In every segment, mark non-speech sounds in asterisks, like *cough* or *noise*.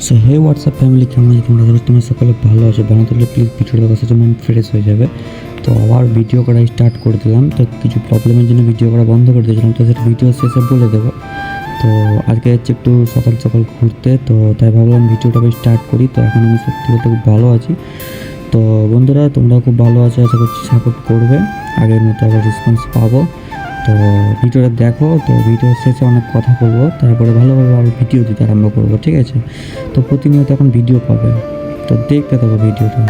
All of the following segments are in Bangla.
সো হে হোয়াটসঅ্যাপ ফ্যামিলি কেমন আছে? তোমরা তোমার সকালে ভালো আছে বানাতে হলে প্লিজ ভিডিওটা কাছে যেমন ফ্রেশ হয়ে যাবে। তো, আবার ভিডিও করা স্টার্ট করে দিলাম। তো, কিছু প্রবলেমের জন্য ভিডিও করা বন্ধ করে দিয়েছিলাম। তো, সেটা ভিডিও শেষে বলে দেবো। তো, আজকে যাচ্ছি একটু সকাল সকাল ঘুরতে। তো, তাই ভাবলাম ভিডিওটা স্টার্ট করি। তো, এখন আমি সত্যি বলতে খুব ভালো আছি। তো, বন্ধুরা তোমরা খুব ভালো আছো, আশা করছি সাপোর্ট করবে। আগের মতো আবার রেসপন্স পাবো। তো ভিডিওটা দেখো, তো ভিডিওর শেষে অনেক কথা বলব, তারপরে ভালোভাবে আরও ভিডিও দিতে আরম্ভ করব, ঠিক আছে? তো প্রতিনিয়ত এখন ভিডিও পাবে, তো দেখতে থাকো ভিডিওটা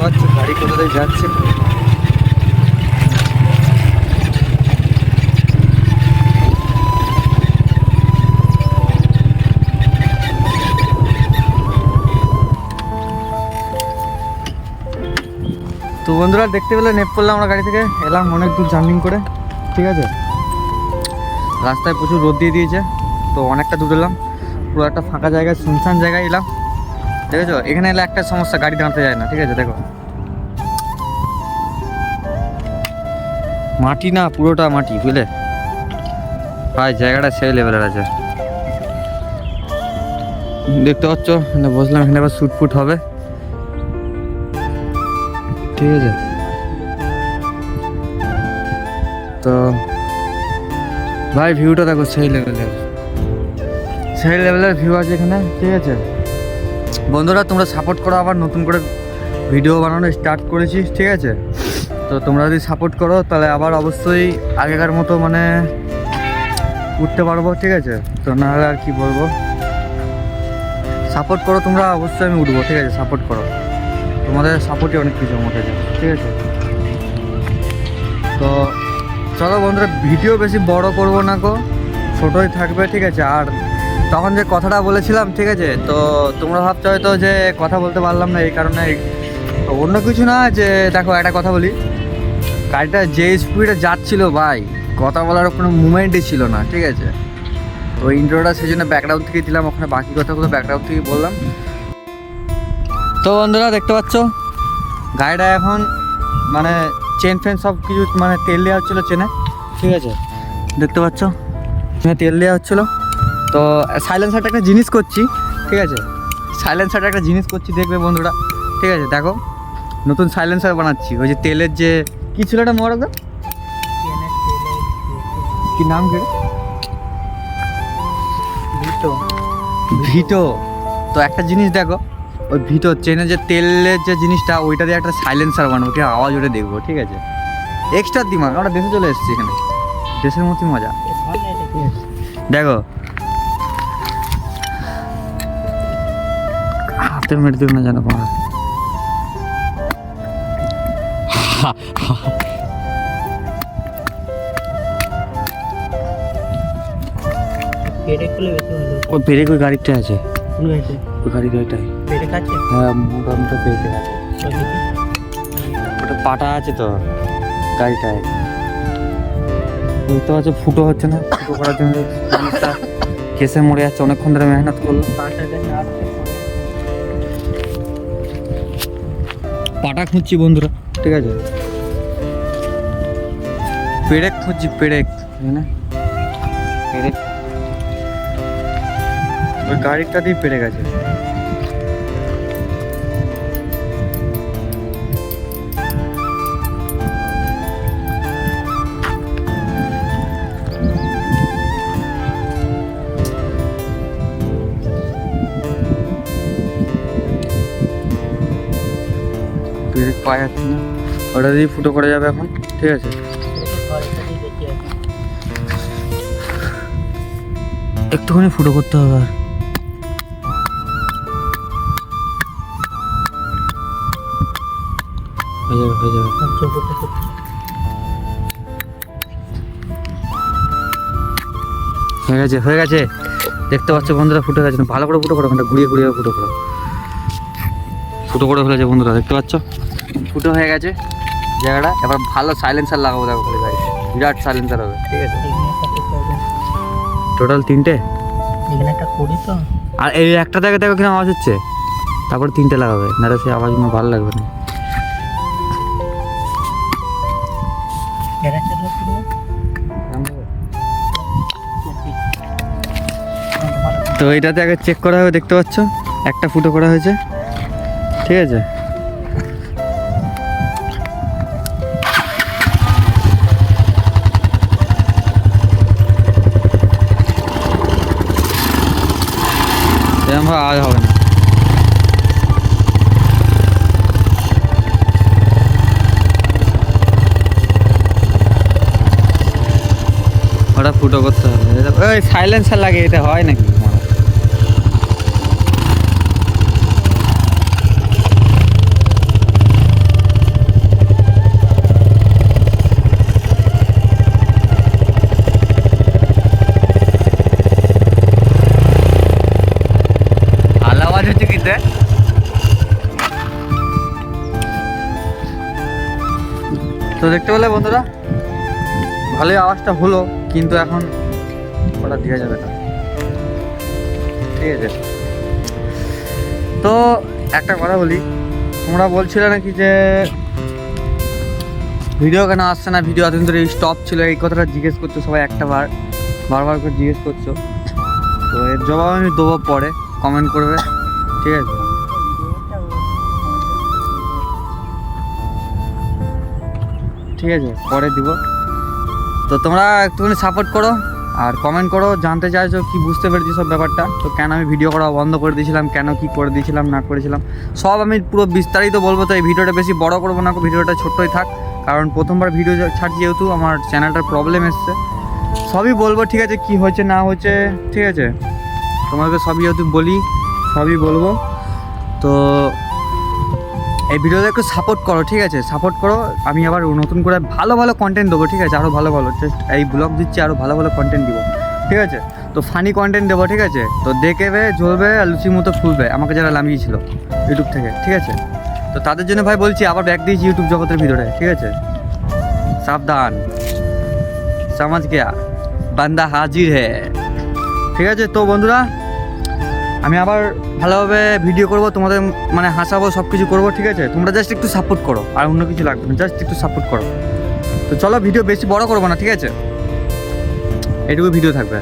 তাড়াতাড়ি যাচ্ছে? তো বন্ধুরা, দেখতে পেলে নেপ করলাম আমরা গাড়ি থেকে এলাম অনেক দূর জার্নিং করে, ঠিক আছে? রাস্তায় প্রচুর রোদ দিয়ে দিয়েছে, তো অনেকটা দূর এলাম, পুরো একটা ফাঁকা জায়গায় শুনশান জায়গায় এলাম। দেখেছ? এখানে এলে একটা সমস্যা, গাড়ি দাঁড়াতে যায় না, ঠিক আছে? দেখো। মাটি না, পুরোটা মাটি, বুঝলে? প্রায় জায়গাটা সেই লেভেলের আছে। দেখতে পাচ্ছ? বসলাম, এখানে আবার শুট ফুট হবে। ঠিক আছে? তো, ভাই ভিউটা দেখো সেই লেভেলের। সেই লেভেলের ভিউ আছে এখানে, ঠিক আছে? বন্ধুরা, তোমরা সাপোর্ট করো, আবার নতুন করে ভিডিও বানানো স্টার্ট করেছি, ঠিক আছে? তো তোমরা যদি সাপোর্ট করো, তাহলে আবার অবশ্যই আগেকার মতো মানে উঠতে পারব, ঠিক আছে? তো নাহলে আর কি বলব? সাপোর্ট করো তোমরা, অবশ্যই আমি উঠবো, ঠিক আছে? সাপোর্ট করো। তোমাদের সাপোর্টই অনেক কিছু আমার কাছে, ঠিক আছে? তো চলো বন্ধুরা ভিডিও বেশি বড় করব না গো, ছোটোই থাকবে, ঠিক আছে? আর তখন যে কথাটা বলেছিলাম ঠিক আছে? তো তোমরা ভাবছ হয়তো যে কথা বলতে পারলাম না এই কারণে তো অন্য কিছু না যে দেখো একটা কথা বলি। গাড়িটা যে স্পিডে যাচ্ছিল ভাই কথা বলার কোনো মুভমেন্টই ছিল না ঠিক আছে? তো ইন্ট্রোটা সেই জন্য ব্যাকগ্রাউন্ড থেকে দিলাম ওখানে বাকি কথাগুলো ব্যাকগ্রাউন্ড থেকে বললাম। তো বন্ধুরা দেখতে পাচ্ছ? গাড়িটা এখন মানে চেন ফেন সব কিছু মানে তেল দেওয়া হচ্ছিল চেনে ঠিক আছে। দেখতে পাচ্ছ? তেল দেওয়া হচ্ছিল। তো সাইলেন্সারটা একটা জিনিস করছি ঠিক আছে? সাইলেন্সারটা একটা জিনিস করছি দেখবে বন্ধুরা ঠিক আছে? দেখো নতুন সাইলেন্সার বানাচ্ছি। ওই যে তেলের যে কী ছিল এটা মোড়া কি নাম কি ভিটো ভিটো তো একটা জিনিস দেখো ওই ভিটো চেনে যে তেলের যে জিনিসটা ওইটা দিয়ে একটা সাইলেন্সার বানাবো ঠিক আওয়াজ ওটা দেখব ঠিক আছে? এক্সট্রা দিমাগ আমরা দেশে চলে এসেছি এখানে। দেশের মতোই মজা। দেখো হাতে মেরে দেবে না *laughs* ওই গাড়িটা আছে। কোন ওই গাড়ি গাড়িটাই হ্যাঁ আছে ওটা পাটা আছে তো গাড়িটায়। বুঝতে পারছ ফুটো হচ্ছে না? ফুটো করার জন্য কেসে মরে যাচ্ছে অনেকক্ষণ ধরে মেহনত করল। পাটা খুঁজছি বন্ধুরা। ঠিক আছে। পেরেক খুঁজছি পেরেক। পেরেক ওই গাড়িটা দিয়ে পেরেক আছে। পাওয়া যাচ্ছে না? ওটা দিয়ে ফুটো করা যাবে এখন, ঠিক আছে? একটুখানি ফুটো করতে হবে আর। হয়ে হয়ে গেছে হয়ে গেছে। দেখতে পাচ্ছ বন্ধুরা, ফুটে গেছে। ভালো করে ফুটো করো ওখানটা ঘুরিয়ে ঘুরিয়ে ফুটো করো। ফুটো করে ফেলেছে বন্ধুরা, দেখতে পাচ্ছ? ফুটো হয়ে গেছে জায়গাটা। এবার ভালো সাইলেন্সার লাগাবো দেখো খালি গাড়িতে বিরাট সাইলেন্সার হবে ঠিক আছে? টোটাল তিনটে? এখানে একটা করি তো। আর এই একটা দেখে দেখো কীরকম আওয়াজ হচ্ছে। তারপর তিনটে লাগাবে নাহলে সেই আওয়াজ আমার ভালো লাগবে না। তো এইটাতে আগে চেক করা হবে দেখতে পাচ্ছ? একটা ফুটো করা হয়েছে। ঠিক আছে? এরকম ভাবে আওয়াজ হবে না। ওটা ফুটো করতে হবে। ওই সাইলেন্সার লাগে এটা হয় নাকি? তো দেখতে পেলে বন্ধুরা? ভালোই আওয়াজটা হলো, কিন্তু এখন ওটা দেওয়া যাবে না। ঠিক আছে। তো একটা কথা বলি, তোমরা বলছিলে নাকি যে ভিডিও কেন আসছে না? ভিডিও এতদিন ধরে স্টপ ছিল, এই কথাটা জিজ্ঞেস করছ সবাই একটা বার, বারবার করে জিজ্ঞেস করছ। তো এর জবাব আমি দেবো পরে কমেন্ট করবে। ঠিক আছে? ঠিক আছে, পরে দিব। তো তোমরা একটুখানি সাপোর্ট করো আর কমেন্ট করো, জানতে চাইছো কি বুঝতে পেরেছি সব ব্যাপারটা, তো কেন আমি ভিডিও করা বন্ধ করে দিয়েছিলাম, কেন কি করে দিয়েছিলাম, না করেছিলাম, সব আমি পুরো বিস্তারিত বলব, তো এই ভিডিওটা বেশি বড় করব না, ভিডিওটা ছোট্টই থাক, কারণ প্রথমবার ভিডিও ছাড়ছি যেহেতু, আমার চ্যানেলটার প্রবলেম এসছে। সবই বলব, ঠিক আছে, কি হয়েছে, না হয়েছে, ঠিক আছে। তোমাকে সবই যেহেতু বলি, সবই বলব। তো এই ভিডিওতে একটু সাপোর্ট করো, ঠিক আছে? সাপোর্ট করো, আমি আবার নতুন করে ভালো ভালো কন্টেন্ট দেবো, ঠিক আছে? আরও ভালো ভালো জাস্ট এই ব্লগ দিচ্ছি আরও ভালো ভালো কন্টেন্ট দিব, ঠিক আছে? তো ফানি কন্টেন্ট দেবো, ঠিক আছে? তো দেখবে, জ্বলবে, আর লুচির মতো ফুলবে, আমাকে যারা নামিয়েছিল ইউটিউব থেকে, ঠিক আছে? তো তাদের জন্য ভাই বলছি, আবার ব্যাক দিয়েছি ইউটিউব জগতের ভিতরে, ঠিক আছে? সাবধান। সমাজ গিয়া, বান্দা হাজির হে। ঠিক আছে? তো বন্ধুরা আমি আবার ভালোভাবে ভিডিও করব, তোমাদের মানে হাসাবো সব কিছু করব, ঠিক আছে? তোমরা জাস্ট একটু সাপোর্ট করো, আর অন্য কিছু লাগবে না জাস্ট একটু সাপোর্ট করো। তো চলো ভিডিও বেশি বড় করব না, ঠিক আছে? এটুকু ভিডিও থাকবে।